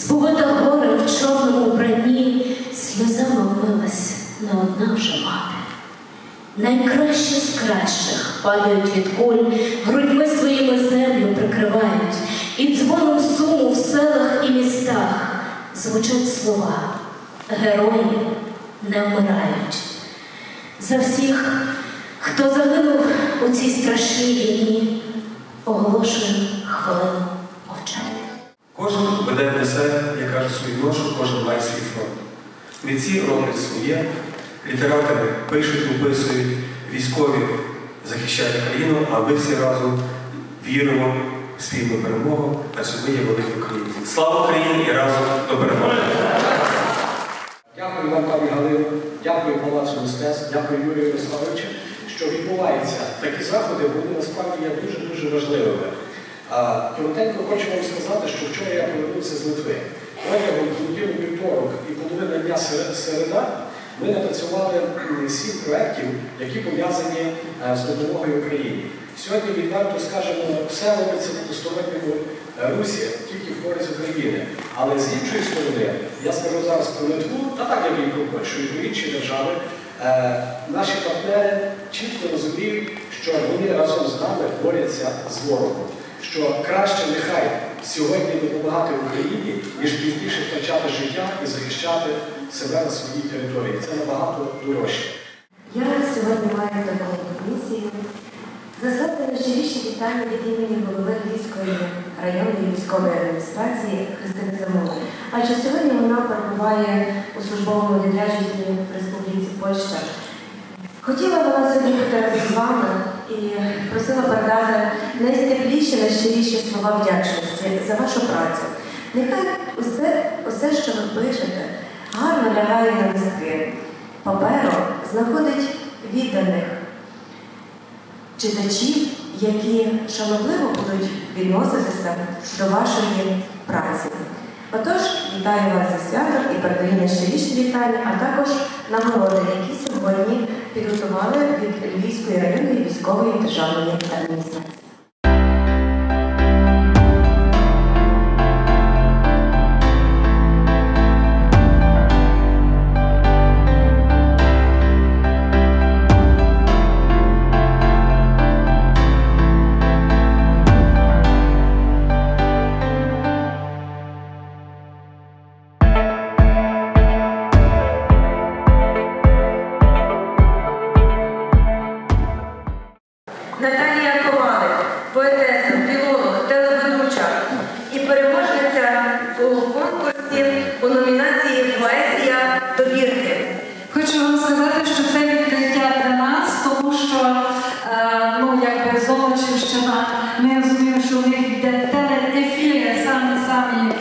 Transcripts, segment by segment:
Збута горе в чорному вбранні, сльозами вмилась не одна вже мати. Найкращі з кращих падають від куль, грудьми своїми землю прикривають, і дзвоном суму в селах і містах звучать слова Герої не вмирають. За всіх, хто загинув у цій страшній війні, оголошую хвилину. Веде несе, я кажу, свою ношу, кожен має свій фронт. Митці роблять своє, літератори пишуть, описують, військові захищають країну, а ми всі разом віримо в спільну перемогу, адже ми є великі українці. Слава Україні і разом до перемоги! Дякую вам, пані Галино, дякую Палацу мистецтв, дякую Юрію Ярославовичу, що відбуваються. Такі заходи вони насправді є дуже-дуже важливими. Коротенько хочу вам сказати, що вчора я повернувся з Литви. Протягом неділю вівторок і половина дня середа ми напрацювали сім проєктів, які пов'язані е, з допомогою Україні. Сьогодні відверто скажемо, все робиться в двосторонньому е, русі, тільки в користь України. Але з іншої сторони, я скажу зараз про Литву, та так як і про Польщу, і про інші держави, е, наші партнери чітко розуміють, що вони разом з нами борються з ворогом. Що краще нехай сьогодні допомагати Україні, ніж пізніше втрачати життя і захищати себе на своїй території. Це набагато дорожче. Я сьогодні маю таку комісію заслати найщиріші вітання від імені голови Львівської районної військової адміністрації Христини Замової. Адже сьогодні вона перебуває у службовому відрядженні в Республіці Польща. Хотіла вона сьогодні з вами і просила передати найстепліші, найщиріші слова вдячності за вашу працю. Нехай усе, усе, що ви пишете, гарно лягає на листки. Паперу знаходить відданих читачів, які шанобливо будуть відноситися до вашої праці. Отож, вітаю вас зі святом і передаю найщиріші вітання, а також нагороди, які сьогодні підготували від Львівської районної військової державної адміністрації. Наталія Ковалик, поетеса, філолог, телеведуча і переможниця у конкурсі у номінації Поезія добірки. Хочу вам сказати, що це відкриття для нас, тому що е, ну, якби Золочівщина, ми розуміємо, що у них йде телеефіри самі самі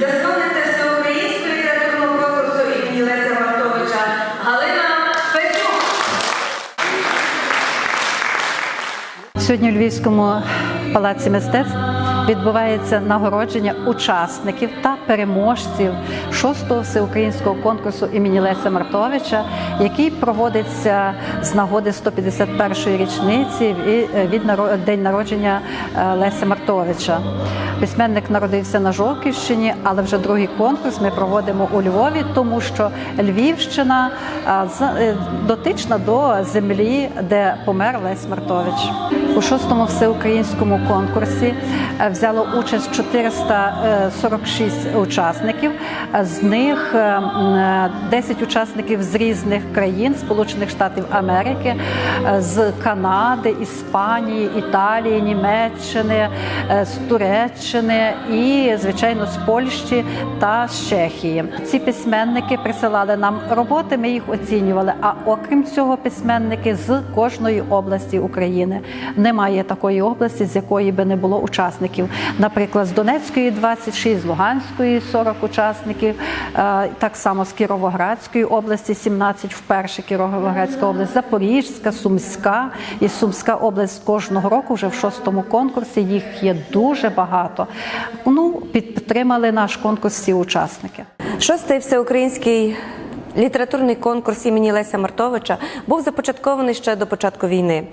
засновниця всеукраїнського літературного конкурсу імені Леся Вартовича Галина Федюк. Сьогодні у Львівському палаці мистецтв відбувається нагородження учасників та переможців шостого всеукраїнського конкурсу імені Леся Мартовича, який проводиться з нагоди 151-ї річниці ві- від наро- день народження е, Леся Мартовича. Письменник народився на Жовківщині, але вже другий конкурс ми проводимо у Львові, тому що Львівщина е, дотична до землі, де помер Лесь Мартович. У шостому всеукраїнському конкурсі е, взяло участь 446 учасників. Е, З них е, е, 10 учасників з різних країн Сполучених Штатів Америки, з Канади, Іспанії, Італії, Німеччини, з Туреччини і, звичайно, з Польщі та з Чехії. Ці письменники присилали нам роботи, ми їх оцінювали. А окрім цього, письменники з кожної області України. Немає такої області, з якої би не було учасників. Наприклад, з Донецької 26, з Луганської 40 учасників, е, так само з Кіровоградської області 17, вперше Кіровоградська область, Запорізька, Сумська і Сумська область кожного року вже в шостому конкурсі. Їх є дуже багато. Ну, підтримали наш конкурс всі учасники. Шостий всеукраїнський літературний конкурс імені Леся Мартовича був започаткований ще до початку війни.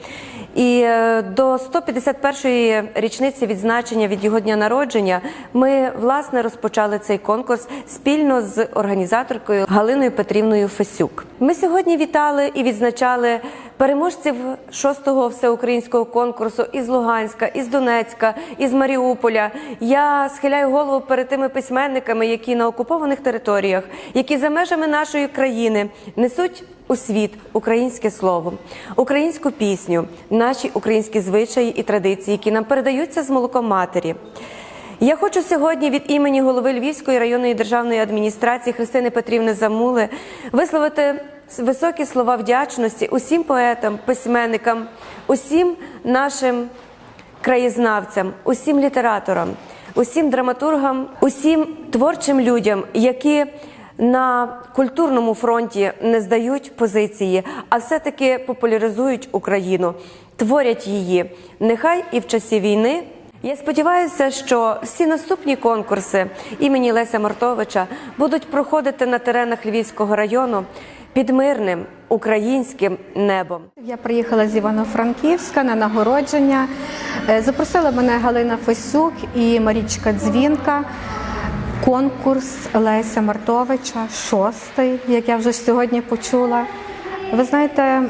І е, до 151-ї річниці відзначення від його дня народження ми власне розпочали цей конкурс спільно з організаторкою Галиною Петрівною Фесюк. Ми сьогодні вітали і відзначали переможців шостого всеукраїнського конкурсу із Луганська, із Донецька, із Маріуполя. Я схиляю голову перед тими письменниками, які на окупованих територіях, які за межами нашої країни несуть у світ українське слово, українську пісню, наші українські звичаї і традиції, які нам передаються з молоком матері. Я хочу сьогодні від імені голови Львівської районної державної адміністрації Христини Петрівни Замули висловити високі слова вдячності усім поетам, письменникам, усім нашим краєзнавцям, усім літераторам, усім драматургам, усім творчим людям, які на культурному фронті не здають позиції, а все-таки популяризують Україну, творять її. Нехай і в часі війни. Я сподіваюся, що всі наступні конкурси імені Леся Мартовича будуть проходити на теренах Львівського району під мирним українським небом. Я приїхала з Івано-Франківська на нагородження. Е, Запросила мене Галина Фесюк і Марічка Дзвінка. Конкурс Леся Мартовича, шостий, як я вже сьогодні почула. Ви знаєте,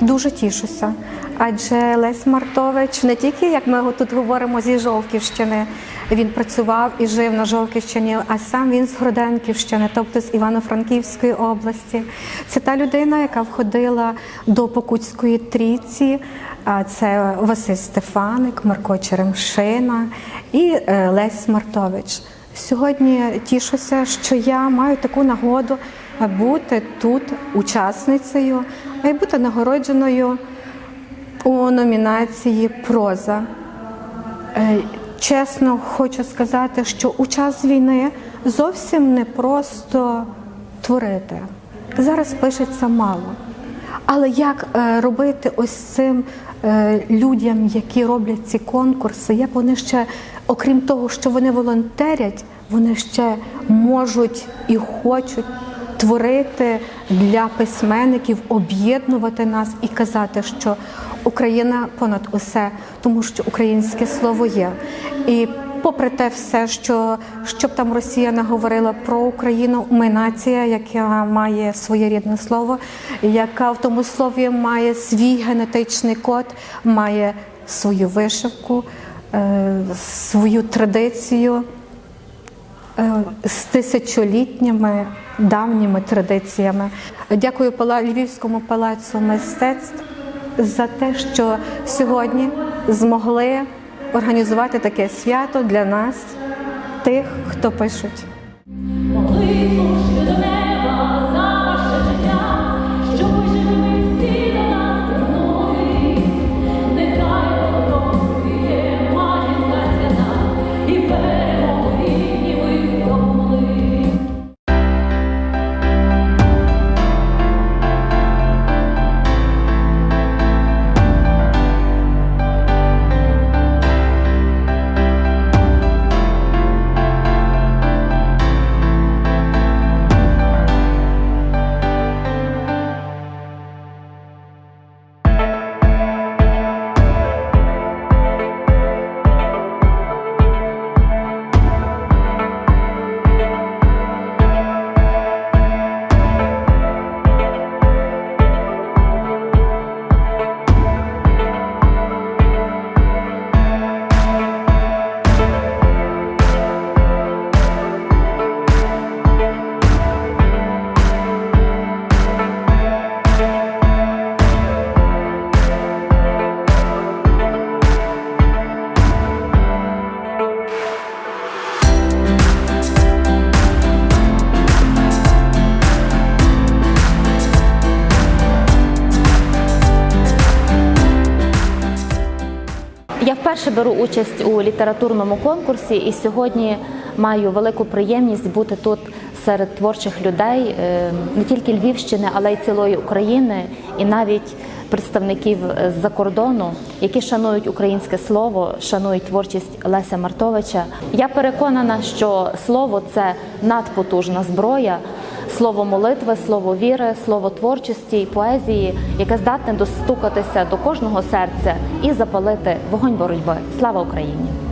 дуже тішуся. Адже Лесь Мартович не тільки, як ми тут говоримо, зі Жовківщини, він працював і жив на Жовківщині, а сам він з Гроденківщини, тобто з Івано-Франківської області. Це та людина, яка входила до Покутської трійці. Це Василь Стефаник, Марко Черемшина і е, Лесь Мартович. Сьогодні тішуся, що я маю таку нагоду бути тут учасницею, а й бути нагородженою у номінації Проза. Е, Чесно хочу сказати, що у час війни зовсім не просто творити. Зараз пишеться мало. Але як е, робити ось цим е, людям, які роблять ці конкурси, як вони ще, окрім того, що вони волонтерять, вони ще можуть і хочуть творити для письменників, об'єднувати нас і казати, що Україна понад усе, тому що українське слово є. І попри те все, що щоб там Росія не говорила про Україну, ми нація, яка має своє рідне слово, яка в тому слові має свій генетичний код, має свою вишивку, е, свою традицію е, з тисячолітніми давніми традиціями. Дякую Львівському палацу мистецтв за те, що сьогодні змогли організувати таке свято для нас, тих, хто пишуть. Вперше беру участь у літературному конкурсі і сьогодні маю велику приємність бути тут серед творчих людей е, не тільки Львівщини, але й цілої України, і навіть представників з-за кордону, які шанують українське слово, шанують творчість Леся Мартовича. Я переконана, що слово це надпотужна зброя. Слово молитви, слово віри, слово творчості і поезії, яке здатне достукатися до кожного серця і запалити вогонь боротьби. Слава Україні!